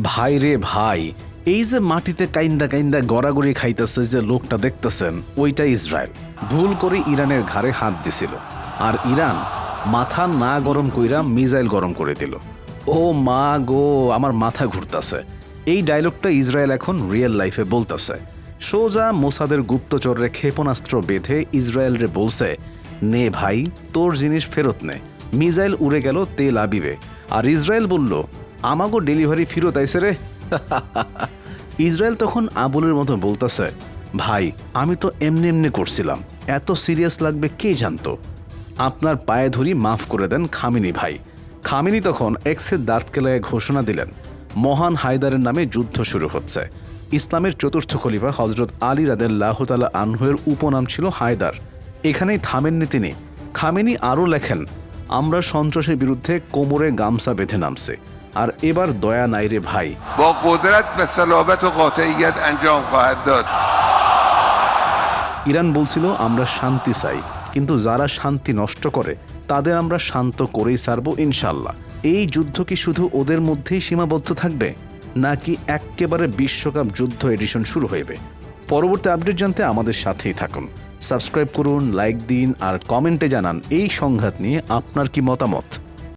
ভাই রে ভাই, এই যে মাটিতে কাইন্দা কাইন্দা গড়াগড়ি খাইতেছে যে লোকটা দেখতেছেন, ওইটা ইসরায়েল। ভুল করে ইরানের ঘাড়ে হাত দিছিল। আর ইরান মাথা না গরম কইরা মিজাইল গরম করে দিল। ও মা গো, আমার মাথা ঘুরতাছে। এই ডায়লগটা ইসরায়েল এখন রিয়েল লাইফে বলতেছে। সোজা মোসাদের গুপ্তচররে ক্ষেপণাস্ত্র বেঁধে ইসরায়েলরে বলছে, নে ভাই, তোর জিনিস ফেরত নে। মিজাইল উড়ে গেল তেল আবিবে। আর ইসরায়েল বলল আমাগো ডেলিভারি ফিরত আইসে রে। ইসরায়েল তখন আবুলের মতো বলতেছে, ভাই, আমি তো এমনি এমনি করছিলাম, এত সিরিয়াস লাগবে কে জানতো? আপনার পায়ে ধরি মাফ করে দেন খামিনি ভাই। খামিনি তখন এক্সের দাঁত কেলায় ঘোষণা দিলেন, মহান হায়দারের নামে যুদ্ধ শুরু হচ্ছে। ইসলামের চতুর্থ খলিফা হজরত আলী রাদেল্লাহ তালা আনহুয়ের উপনাম ছিল হায়দার। এখানেই থামেননি তিনি। খামেনি আরও লেখেন, আমরা সন্ত্রাসের বিরুদ্ধে কোমরে গামছা বেঁধে নামছে। আর এবার দয়া নাই রে ভাই با قدرت و صلابت و قاطعیت انجام خواهد داد ইরান বলছিল আমরা শান্তি চাই কিন্তু যারা শান্তি নষ্ট করে তাদের আমরা শান্ত করেই সারব ইনশাল্লাহ এই যুদ্ধ কি শুধু ওদের মধ্যেই সীমাবদ্ধ থাকবে নাকি এক্কেবারে বিশ্বকাপ যুদ্ধ এডিশন শুরু হইবে পরবর্তী আপডেট জানতে আমাদের সাথেই থাকুন সাবস্ক্রাইব করুন লাইক দিন আর কমেন্টে জানান এই সংঘাত নিয়ে আপনার কি মতামত